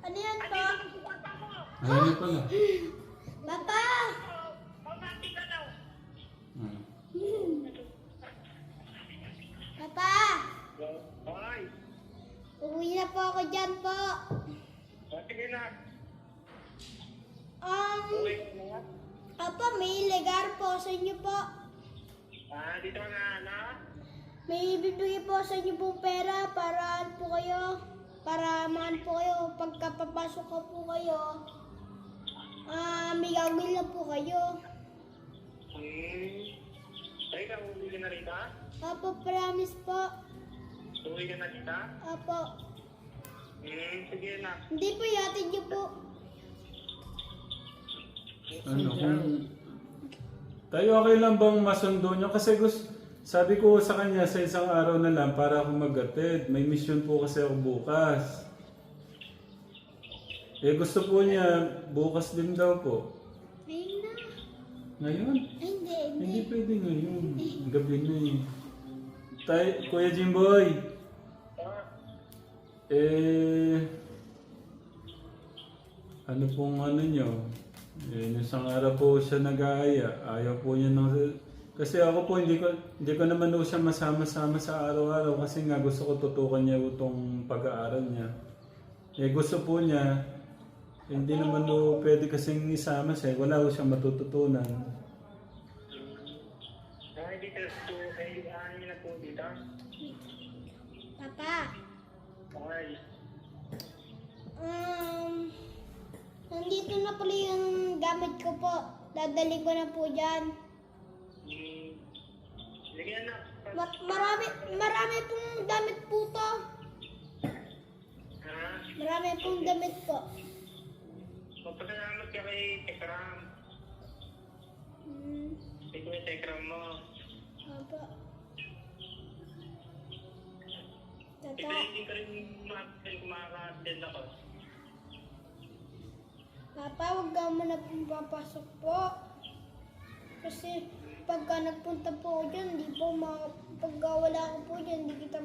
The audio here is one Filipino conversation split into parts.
Ano yan po? Ayun pala. Papa! Ah. Papa! Hoy! Uwi na po ako dyan po. Sige na. Um, Uwi na. Papa, may legar po sa inyo po. Ah, dito na, ano? May bibigay po sa inyo pong pera para ano po kayo. Para maan po kayo. Pagka papasok ko po kayo, ah, may gagawin lang po kayo. Hmm. Ay, ka, uwi ka na rito? Apo, promise po. Uwi ka na rito? Apo. Hmm, sige na. Hindi po, yatid niyo po. Ano kung... Tayo okay lang bang masundo nyo? Kasi gusto, sabi ko sa kanya sa isang araw na lang para ako magatid. May mission po kasi ako bukas. Eh gusto po niya bukas din daw po. Ayun na. Ngayon? Ay, hindi, hindi. Hindi pwede ngayon. Gabi na eh. Tay, Kuya Jimboy, eh... Ano pong ano nyo? Eh, isang araw po siya nag-aaya. Ayaw po niya ng... Kasi ako po, hindi ko, hindi ko naman po siya masama-sama sa araw-araw kasi nga gusto ko tutukan niya itong pag-aaral niya. Eh, gusto po niya, hindi naman po pwede kasing isama siya. Wala po siyang matututunan. ah, dito, to, ay, ano na po dito? Papa, Ay, um, nandito na pala yung gamit ko po. Dadali ko na po dyan. Sige na. Ma- marami, marami pong damit po to. Ha? Marami pong damit po. Magpasalamat ka kay Tekram. Hmm, Ito yung Tekram mo. Ito Tata, hindi ka rin makaka-attend ako. Papa, huwag ka muna pong papasok po. Kasi pagka nagpunta po ako dyan, di po ma... Pagka wala ako po dyan, di kita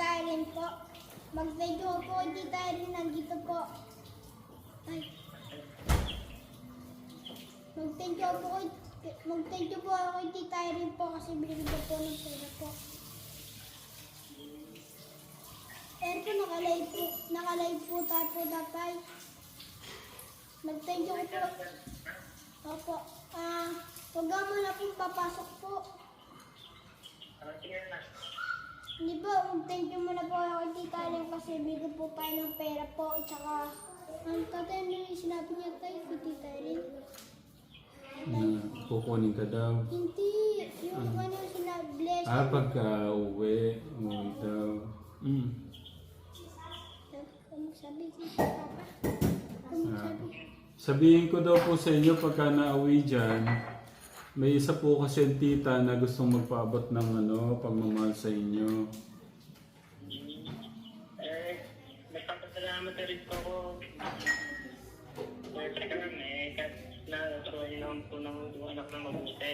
Tita Erin po. Mag-video po kay Tita Erin nandito po. Ay. You po you po ako kay Tita Erin po kasi binigyan po ng pera po. Pero po nakalive po, nakalive po tayo po. Mag-thank you po. Opo. Ah, huwag ka muna pong papasok po. Ah, sige na. Hindi po, mag-thank you muna po ako kay Tita Aling kasi bigyan po tayo ng pera po. At saka, ang tatay ano yung sinabi niya tayo kay Tita Aling. Na kukunin ka daw. Hindi, yung ano yung sinabi, bless. Ah, pagka uwi, uwi daw. Mm. Sabi kay Papa. Ah. sabi. Sabihin ko daw po sa inyo pagka nauwi dyan, may isa po kasi ang tita na gustong magpaabot ng ano, pagmamahal sa inyo. Eh, nagpapasalamat na rin po ako. Eh, kahit naturuan niyo naman po ng yung anak na mabuti.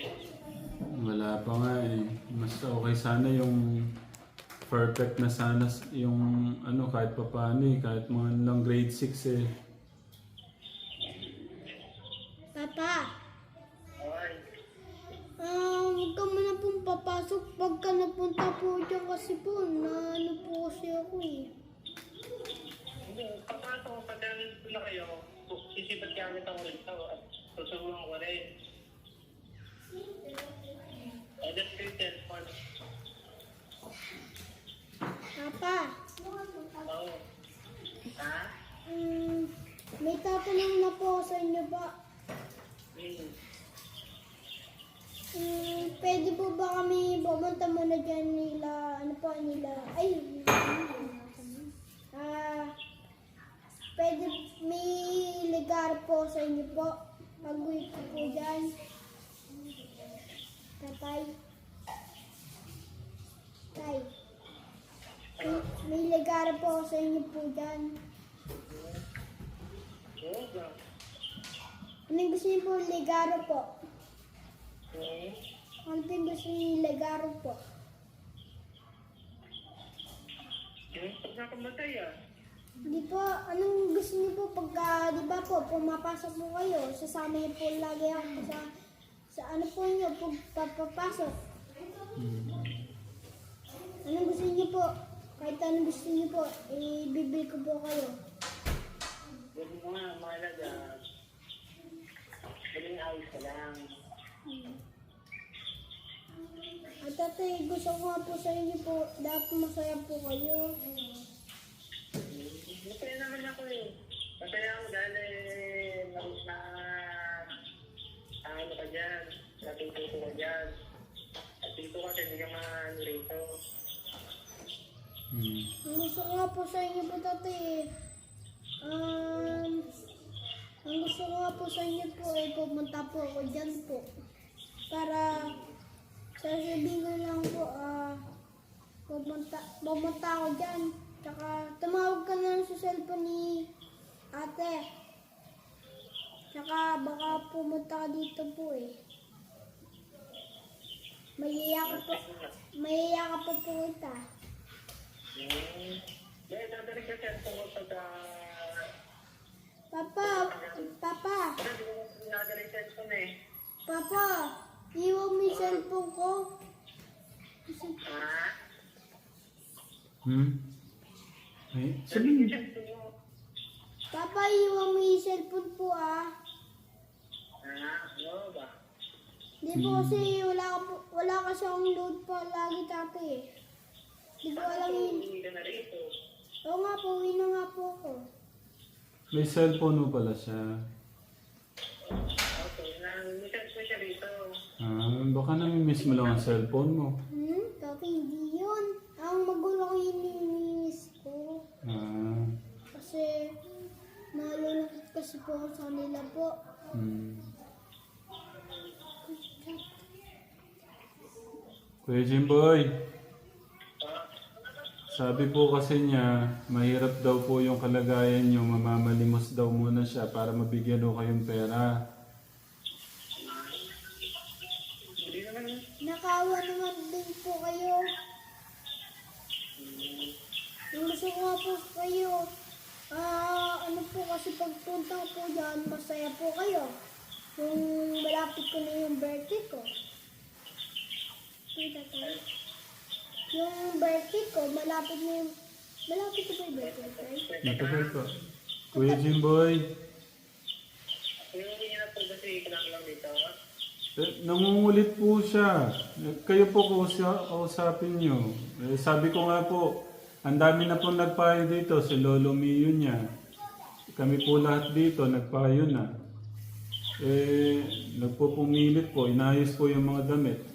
Wala pa nga eh. Mas okay sana yung perfect na sana yung ano kahit pa paano eh. Kahit mga lang grade 6 eh. Papa, Okay. ah, huwag ka muna pong papasok pagka napunta po dyan kasi po, na ano po kasi ako eh. Hindi, papasok ko na kayo, sisipat gamit ako rito at susubukan ko rin. Eh, that's your telephone. Papa, Oo. Ha? mm, may tatanong na po sa inyo ba? Hmm. Mm, pwede po ba kami pumunta muna dyan nila, ano po nila, ay, ah, pwede, may lugar po sa inyo po. Ko po dyan. Tatay. Tay. May, may ligara po sa inyo po dyan. Anong gusto niyo po ligaro po? Yung gusto niyo ligaro po? Hmm? Pag nakamatay ah. Hindi po, anong gusto niyo po pagka, di ba po, pumapasok po kayo, sasama niyo po lagi ako sa, sa ano po niyo, pag papapasok. Anong gusto niyo po? Kahit anong gusto niyo po, ibibili ko po kayo. Huwag mo nga mahalaga. Maging ayos ka lang. At tatay, gusto ko nga po sa inyo po, dapat masaya po kayo. Masaya naman ako eh. Masaya ako dahil eh, na, na, ano ka dyan, natututo ka dyan. At dito kasi hindi ka maano rito. Hmm. Ang gusto ko nga po sa inyo po tatay, eh, um, ang gusto ko nga po sa inyo po ay pumunta po ako dyan po. Para sasabihin ko lang po, ah, pumunta, pumunta ako dyan. Tsaka tumawag ka na lang sa cellphone ni ate. Tsaka baka pumunta ka dito po eh. Mayiya ka po, ka po po kita. Hmm. Dahil dadalik ka sa mo pagka... Papa, papa, sa cellphone eh. papa, iwan mo yung cellphone ko. Hmm? Ay, Sabi sabihin. mo. Papa, iwan mo yung cellphone po ah. Ha? Ano ba? Hindi po kasi wala, ka po, wala kasi akong load pa lagi dati eh. Hindi ko alam yun. Oo nga po, uwi na nga po ako. May cellphone mo pala siya. Okay, na-miss ko siya rito. Ah, baka nami-miss mo lang ang cellphone mo. Hmm? Tapi hindi yun. Ang magulo ko yun nilinis ko. Ah, Kasi nalulungkot kasi po ako sa kanila po. hmm. Kuya Jimboy, sabi po kasi niya, mahirap daw po yung kalagayan niyo, mamamalimos daw muna siya para mabigyan daw kayong pera. Hindi naman. Nakawa naman din po kayo. Yung gusto ko nga po kayo, ah, ano po kasi pagpunta ko po dyan, masaya po kayo. Yung malapit ko na yung birthday ko. Kita tayo. Yung birthday ko, malapit na yung, malapit ko ba yung birthday ko? Matagal pa. Kuya Jimboy, Inuwi niya na po kasi kailangan lang dito. eh, nangungulit po siya. Eh, Kayo po kausa- kausapin niyo. Eh, sabi ko nga po, ang dami na po nagpayo dito, si Lolo Mio niya. Kami po lahat dito, nagpayo na. Eh, nagpupumilit po, inayos po yung mga damit. Ano.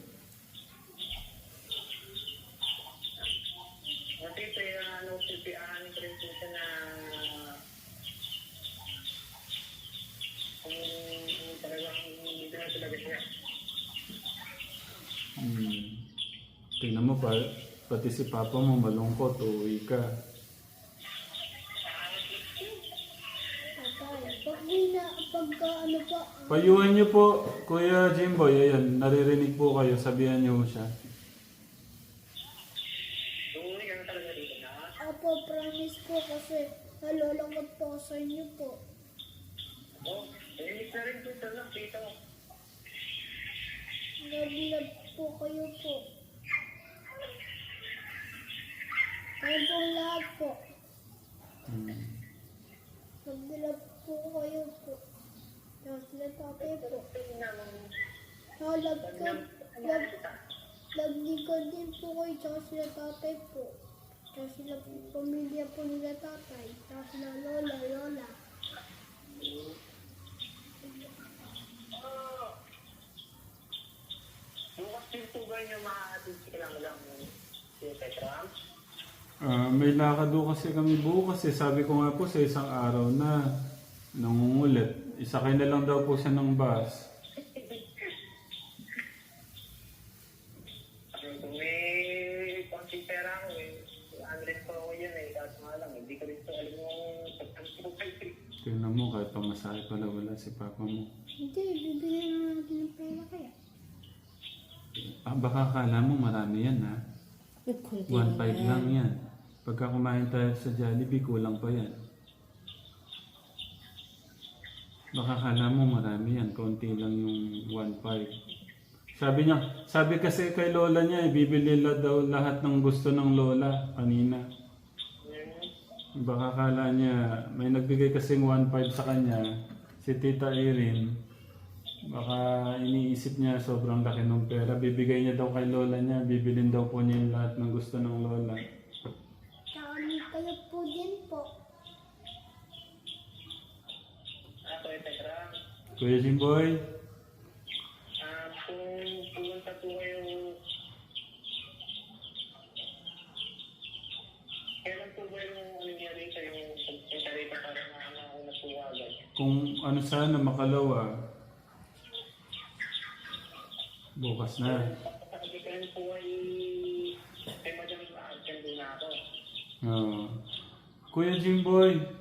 Hmm. Tingnan mo pa, pati si Papa mo malungkot, uuwi ka. Pagka ano po, Payuhan niyo po, Kuya Jimboy, ayan, naririnig po kayo, sabihan niyo siya. Ka na talaga dito na. Apo, promise po kasi nalulungkot po ako sa inyo po. Oh, eh, na rin po talaga dito. Nag-love po kayo po. Kayo po lahat po. Hmm. Nag-love po kayo po. Tapos sila tatay po. Mo. Saka love ko, love, love ni ko din po kayo. Tsaka sila tatay po. Tsaka sila po, pamilya po nila tatay. Tsaka sila lola, lola. Bukas din po ba yung maaatid si kailangan lang si Petra? Ah, may lakad do kasi kami bukas eh. Sabi ko nga po sa isang araw na. Nangungulit. Isakay na lang daw po siya ng bus. Tingnan mo, kahit pamasahe pala wala si papa mo. Hindi, bibigyan na natin ng pera kaya. Ah, baka kala mo marami yan ha. 1.5 lang yan. Pagka kumain tayo sa Jollibee, kulang pa yan. Baka kala mo marami yan, konti lang yung 1.5. Sabi niya, sabi kasi kay lola niya, eh, bibili la daw lahat ng gusto ng lola kanina. Baka kala niya, may nagbigay kasing 1.5 sa kanya, si Tita Erin. Baka iniisip niya sobrang laki ng pera. Bibigay niya daw kay lola niya, bibilin daw po niya lahat ng gusto ng lola. Kami kayo po din po. Ako eh, Tegram. Kuya Jimboy, Ah, kung pumunta po kayo, ba yung nangyari yung pagpunta para na ako na po kung ano sana makalawa, bukas na. Sabi po ay, ay sa akin din ako. Oo. Kuya Jimboy, Ah,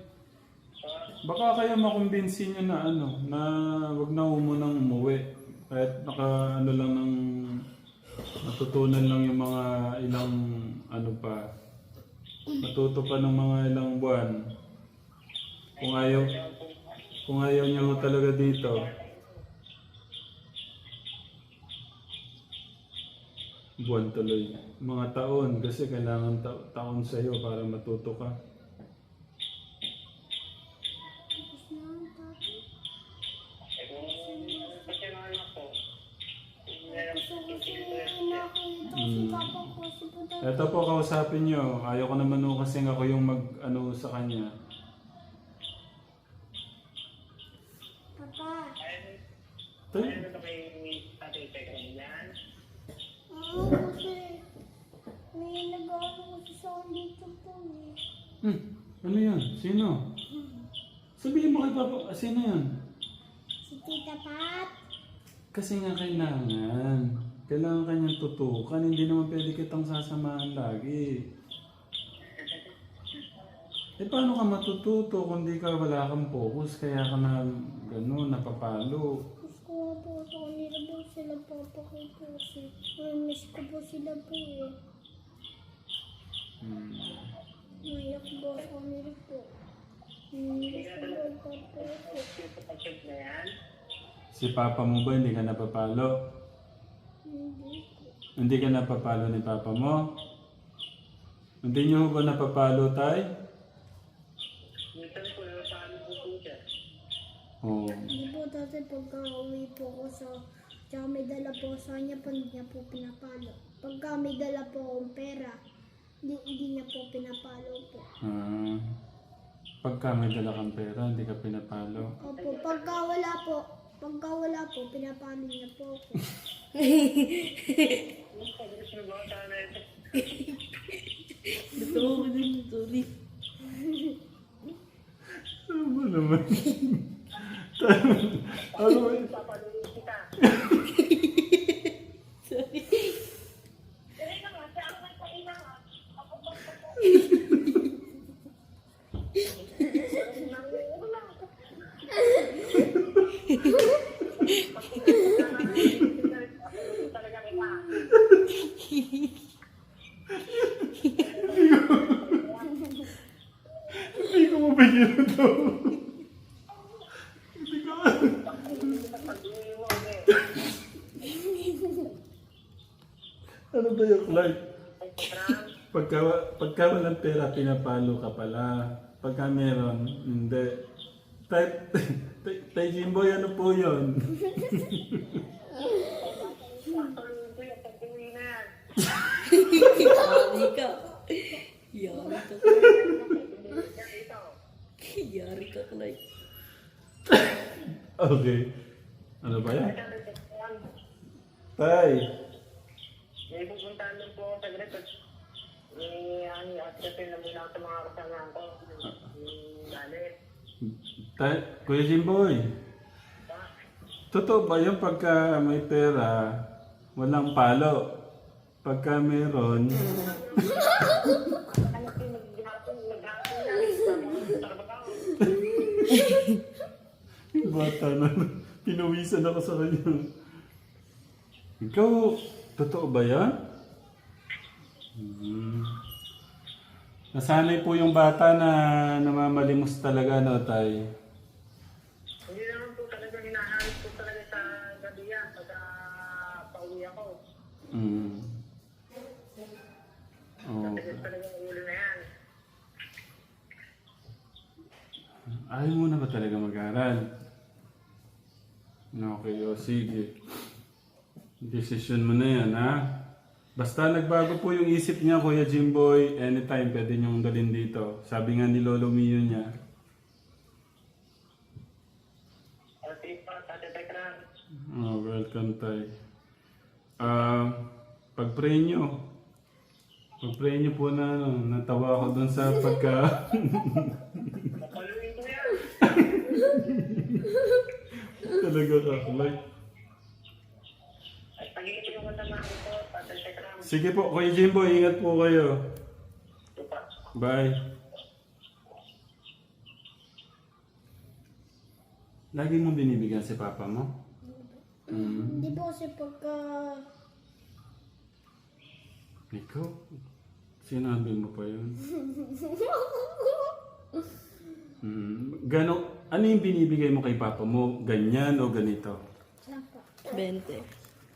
baka kayo makumbinsin niyo na ano, na wag na mo nang umuwi. Kahit naka ano lang ng natutunan lang yung mga ilang ano pa. Matuto pa ng mga ilang buwan. Kung ayaw, kung ayaw niyo ho talaga dito. Buwan tuloy. Mga taon kasi kailangan ta- taon sa iyo para matuto ka. Tapos na ang tatay. eh kung kasi nga anak ko, meron Gusto ko po siya sila ko Puta. Ito po, kausapin nyo. Ayaw ko naman ho kasi ako yung mag, ano, sa kanya. Papa. Tay, Ano ba kayo tatay Tegram yan? Oo, kasi may nag-ano kasi sa dito po eh. hmm, ano yan? Sino? Sabihin mo kay Papa, ah, sino yan? Si Tita Pat. Kasi nga kailangan. Kailangan kanyang tutukan. Hindi naman pwede kitang sasamahan lagi. Eh paano ka matututo kung di ka wala kang focus kaya ka na gano'n, napapalo. Gusto ko nga po sa kanila po sila po kasi miss ko po sila po eh. Hmm. Mayak po sa kanila po. Gusto ko po. Na yan? Si Papa mo ba hindi ka napapalo? Hindi. Hindi ka napapalo ni Papa mo? Hindi niyo ba napapalo, Tay? Minsan po, paano po po siya? Oo. Hindi po dati pagka uwi po ko sa Tsaka may dala po sa kanya pa hindi niya po pinapalo. Pagka may dala po akong pera, hindi, hindi niya po pinapalo po. Ah. Pagka may dala kang pera, hindi ka pinapalo. Opo, pagka wala po, pagka wala po, pinapalo niya po ako. Pag-gusto mo din, sorry. Ano ba naman? ano ba? Papaluin kita. Sorry. Talaga kita. Hindi ko mabigyan ito. Hindi ko. Pag-uwi mo, okay. Ano ba yung Clark? Ay, Tegram. Pagka, pagka walang pera, pinapalo ka pala. Pagka meron, hindi. Tay, tay, tay Jimboy, ano po yun? Yari ka. Yari ka. Yari ka. Okay. Ano ba yan? Tay, May pupuntahan din po ako sa Gretos. Kasi na muna ako sa mga kasamahan ko. Yung galit. Ta- Kuya Jimboy, totoo ba yung pagka may pera, walang palo? Pagka meron, Ano yung na. Trabaho. bata na, pinawisan ako sa kanya. Ikaw, totoo ba yan? Hmm. Nasanay po yung bata na namamalimos talaga, no, tay? Hindi naman po talaga hinahanap po talaga sa gabi yan pagka pauwi ako. Mm. Oh. Talaga ang ulo na yan. Ayaw mo na ba talaga mag-aral? Okay, o sige. Decision mo na yan, ha? Basta nagbago po yung isip niya, Kuya Jimboy, anytime pwede niyong dalhin dito. Sabi nga ni Lolo Mio niya. Ka. Oh, welcome, Tay. Ah, pag-pray niyo. Pag-pray niyo po na, ano, natawa ako dun sa pagka... Talaga kakulay. At pag-iipin ko sa mga ko, tatatay ka lang. Sige po, Kuya Jimboy, ingat po kayo. Bye. Lagi mong binibigyan si papa mo? Mm. Hindi po kasi pagka... Ikaw? Sinabi mo pa yun? Mm. Gano, ano yung binibigay mo kay papa mo? Ganyan o ganito? Sapa. 20.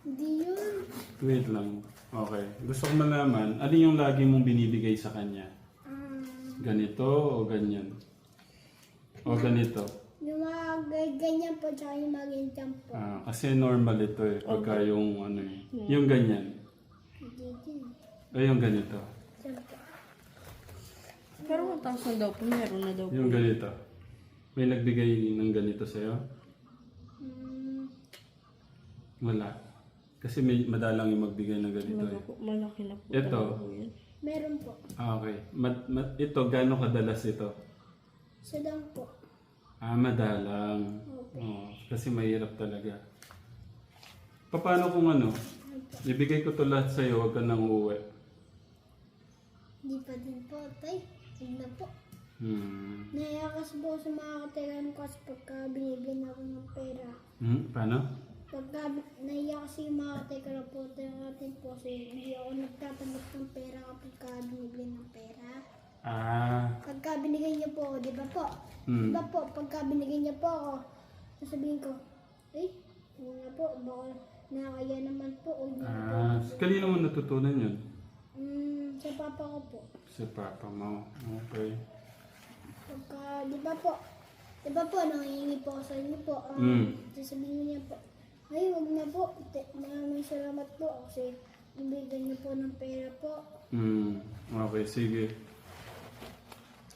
Hindi yun. Wait lang. Okay. Gusto ko malaman, ano yung lagi mong binibigay sa kanya? Um, Ganito o ganyan? O ganito? yung mga ga- ganyan po, tsaka yung mga ganyan po. Ah, kasi normal ito eh, pagka yung ano eh. Yung ganyan. O yung ganito. Pero 1,000 daw po, meron na daw po. Yung ganito. May nagbigay ng ganito sa'yo? Mm, Wala. Kasi may madalang yung magbigay ng ganito eh. Malaki, malaki na po. Ito. talaga po yan. meron po. Ah, okay. Ma- ma- ito, gano'ng kadalas ito? Lang po. Ah, madalang. Oh, kasi mahirap talaga. Paano kung ano? Ibigay ko to lahat sa'yo, huwag ka nang uuwi. Hindi pa din po, tay. Huwag na po. Hmm. Naiya kasi po sa mga katiran ko kasi pagka binibigyan ako ng pera. Hmm? Paano? Pagka naiya kasi yung mga katiran po natin po kasi hindi ako nagtatanggap ng pera kapag binibigyan ng pera. Ah. Pagka binigyan niyo po ako, di ba po? Hmm. Di ba po, pagka binigyan niyo po ako, sasabihin ko, eh, yun nga po, baka nakakaya naman po. O di po. Ah. Kanino mo natutunan yun? Mm, sa papa ko po. Sa papa mo. Okay. Pagka, di ba po, di ba po, nangihingi po ako sa inyo po. Um, Mm. Sasabihin niya po, ay, wag na po. Maraming salamat po kasi ibigay niyo po ng pera po. Hmm. Okay, sige.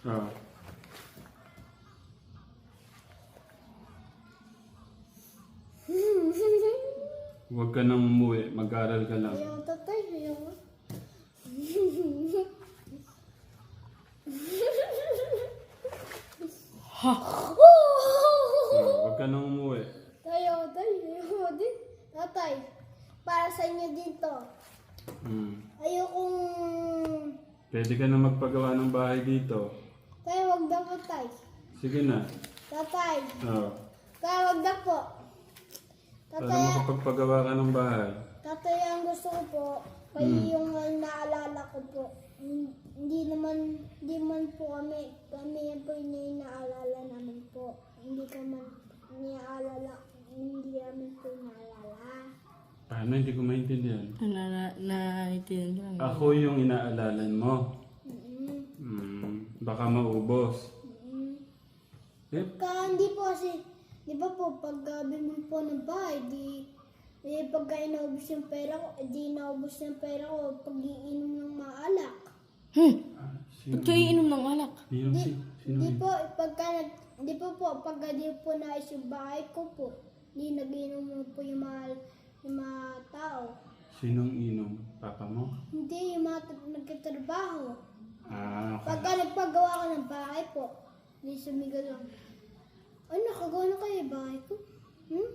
Ah. Huwag ka nang umuwi. Mag-aral ka lang. Ayaw tatay, ayaw. Ha! Ah, huwag ka nang umuwi. Ayaw tay, ayaw. Tatay, para sa inyo dito. Hmm. Ayaw kong... Pwede ka na magpagawa ng bahay dito. Tay, wag na po tay. Sige na. Tatay, Oh. tay, wag na po. Para Tatay, makapagpagawa ka ng bahay. tatay, ang gusto ko po, kayo yung naalala ko po. Hin- Hindi naman, hindi man po kami, kami yan po yung inaalala namin po. Hindi ka man inaalala, hindi namin po inaalala. Paano? Hindi ko maintindihan. Na, na, naintindihan ko lang. Ako yung inaalalan mo. Mm, Hmm. Baka maubos. mm. Eh, hindi po kasi, di ba po, pag uh, bumili po ng bahay, di, eh, pagka inaubos yung pera ko, eh, di inaubos yung pera ko, pag iinom ng mga alak. Hmm! ah, Ba't sino? kayo inom ng alak? Sino? Di, si- Sino? di po, pagka, nag, di po po, pagka di po naayos yung bahay ko po, di nagiinom po yung mga, yung mga tao. Sinong inom? Papa mo? Hindi, yung mga nagkatrabaho. Ah, okay. Pagka nagpagawa ko ng bahay po, di sumigaw lang. Ay, nakagawa na kayo yung bahay ko. Hmm?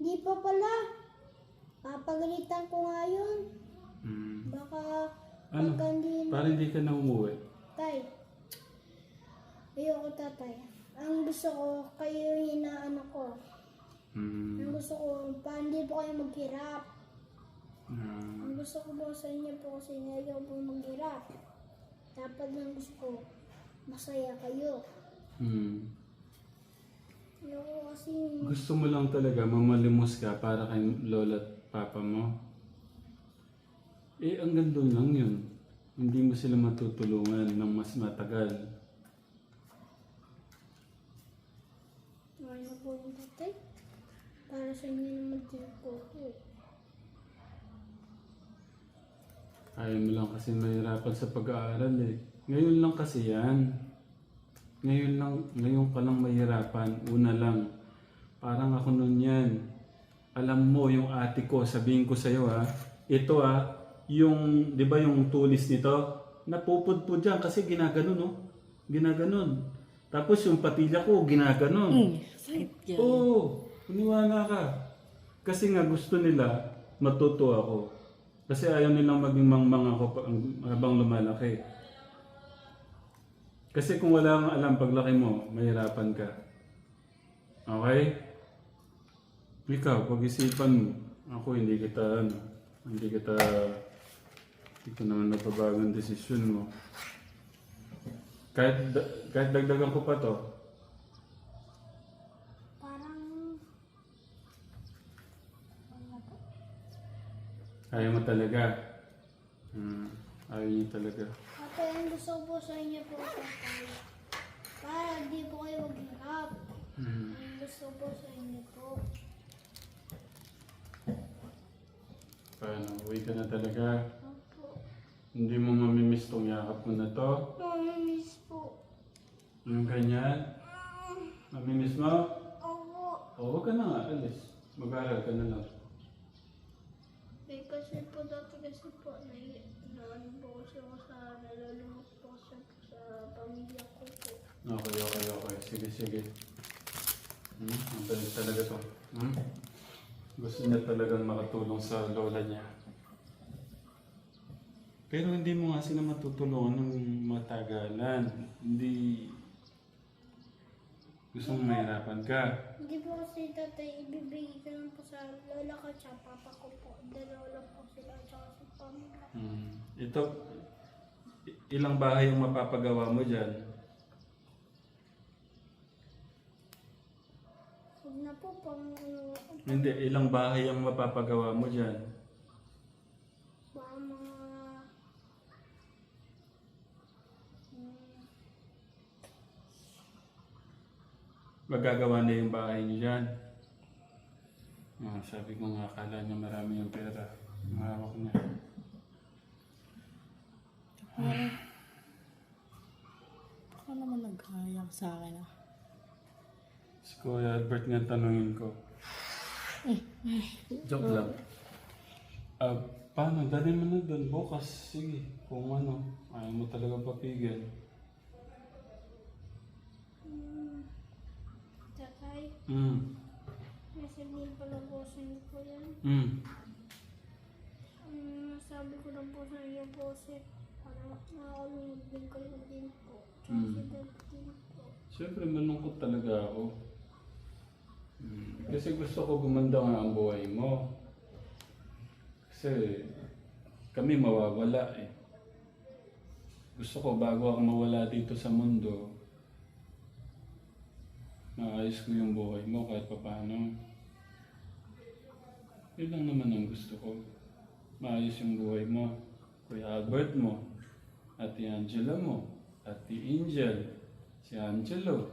Hindi pa pala. Papagalitan ko nga yun. Hmm. Baka Ano? pagka hindi. Para hindi ka na umuwi. Tay. Ayoko tatay. Ang gusto ko, kayo yung inaano ko. Hmm. Ang gusto ko, pa hindi po kayo maghirap. Hmm. Ang gusto ko po sa inyo po kasi ayaw po maghirap. Dapat lang gusto ko, masaya kayo. Hmm. Ayoko kasi, Gusto mo lang talaga mamalimos ka para kay lola at papa mo. Eh, ang ganda lang yun. Hindi mo sila matutulungan ng mas matagal. ano po yung tatay? Para sa inyo naman din po po. Ayaw mo lang kasi mahirapan sa pag-aaral eh. Ngayon lang kasi yan. Ngayon lang, ngayon ka lang mahirapan. Una lang. Parang ako nun yan. Alam mo yung ate ko, sabihin ko sa'yo ha. Ito ha, yung, di ba yung tulis nito? Napupudpud dyan kasi ginaganon no? Ginaganon. Tapos yung patilya ko, ginaganon. Hmm, sakit yan. Oo, paniwala ka. Kasi nga gusto nila matuto ako. Kasi ayaw nilang maging mangmang ako habang lumalaki. Kasi kung wala kang alam paglaki mo, mahirapan ka. Okay? Ikaw, pag-isipan mo. Ako, hindi kita, ano, hindi kita, hindi ko naman napabago ang desisyon mo. Kahit, kahit dagdagan ko pa to, Ayaw mo talaga. Hmm. Ayaw niyo talaga. tatay, ang gusto ko po sa inyo po. Para di po kayo maghirap. Hmm. Ang gusto ko po sa inyo po. Paano? Uwi ka na talaga. Opo. Hindi mo mamimiss tong yakap mo na to. Mamimiss po. Yung ganyan. Mamimiss mo? Opo. O, huwag ka na nga. Alis. Mag-aaral ka na lang. Eh, kasi po dati kasi po, na, na ano po kasi ako sa nalulungkot po kasi sa pamilya ko po. Okay, okay, okay. Sige, sige. Hmm? Ang balik talaga to. Hmm? Gusto niya talagang makatulong sa lola niya. Pero hindi mo nga sila matutulungan ng matagalan. Hindi... Gusto mo mahirapan ka. Hindi po kasi tatay, ibibigay ko lang po sa lola ko at papa ko po. Dalawa lang po sila at saka sa pamilya. Hmm. Ito, i- ilang bahay ang mapapagawa mo dyan? Huwag na po pang ano, Hindi, ilang bahay ang mapapagawa mo dyan? Magagawa na yung bahay niyo dyan? Ah, sabi ko nga, akala niya marami yung pera. Ang hawak niya. Baka naman naghayang sa akin ah. Si Kuya Albert nga tanungin ko. Joke lang. Ah, paano? Dali mo na doon bukas. Sige, kung ano. Ayaw mo talaga papigil. hmm, Hmm. nasabihin pa lang po sa inyo po yan. Hmm. Ang sabi ko lang po sa inyo po kasi para makakalungod din kayo din po. Po. Siyempre, malungkot talaga ako. Hmm. Kasi gusto ko gumanda nga ang buhay mo. Kasi kami mawawala eh. Gusto ko bago ako mawala dito sa mundo, maayos ko yung buhay mo kahit papaano. Yun lang naman ang gusto ko. Maayos yung buhay mo. Kuya Albert mo, Ate Angela mo, Ate Angel, si Angelo.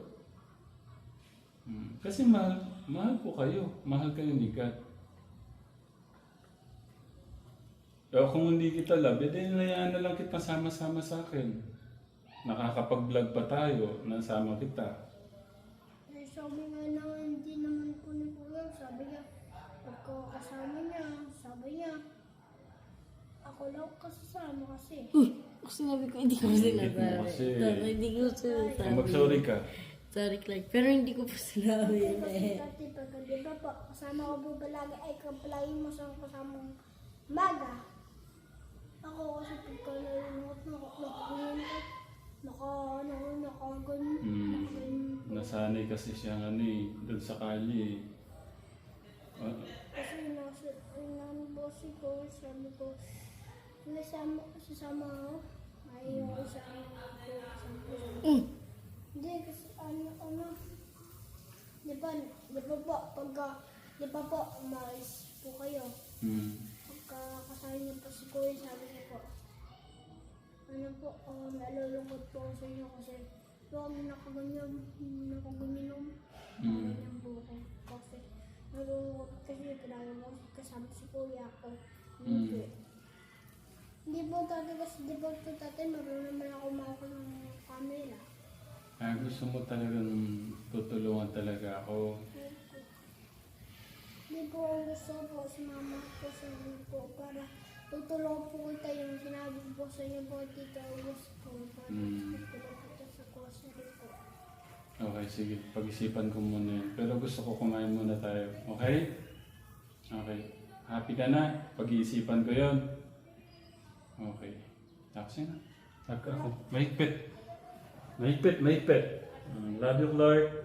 Hmm. Kasi mahal, mahal po kayo. Mahal kayo ni God. Eh, kung hindi kita love, edi nayaan na lang kita sama-sama sa akin. Nakakapag-vlog pa tayo, nasama kita. Eh, sabi nga naman, hindi naman po ni Kuya. Sabi niya, pagka kasama niya, sabi niya, ako lang kasama kasi. Uy! Ako sinabi ko, hindi ko sinasabi. mo kasi. Hindi ko sinasabi. Kung mag-sorry ka. Sorry, Clark. Pero hindi ko po sinabi yun Kasi eh. dati pag di ba po, kasama ko po palagi, ay kapalagi mo sa kasamang maga. Ako kasi pagka nalunod, nakakulinot, naka, ano, nakaganyan. Hmm. Nasanay kasi siya ano eh, doon sa kali eh. Ah, Kasi nasa, nang boss ko, sabi ko, nasama, sasama ako. Ayaw ko sa ano ko, sabi ko. Mm. Hindi, kasi ano, ano, di ba, di ba po, pagka, di ba po, umalis po kayo. Hmm. Pagka kasama niyo po si Kuya, sabi niya po, ano po, uh, nalulungkot po ako sa inyo kasi huwag nakaganyan, nakaganyan ako. Mm. Nakaganyan po ako. Kasi nalulungkot kasi palagi mo kasama si Kuya ako. Hindi. Hindi po dati kasi, di ba po dati marunong naman ako makakuha ng camera. Ah, gusto mo talagang tutulungan talaga ako. Hindi po ang gusto ko po, sumama po sa inyo po para tutulong po kita yung sinabi po sa inyo po, Tita August po. Para Mm. tutulong Okay, sige. Pag-isipan ko muna yun. Pero gusto ko kumain muna tayo. Okay? Okay. Happy ka na? Pag-iisipan ko yon. Okay. Tapos na. Tag ako. Mahigpit. Mahigpit, mahigpit. Mm, Love you, Clark.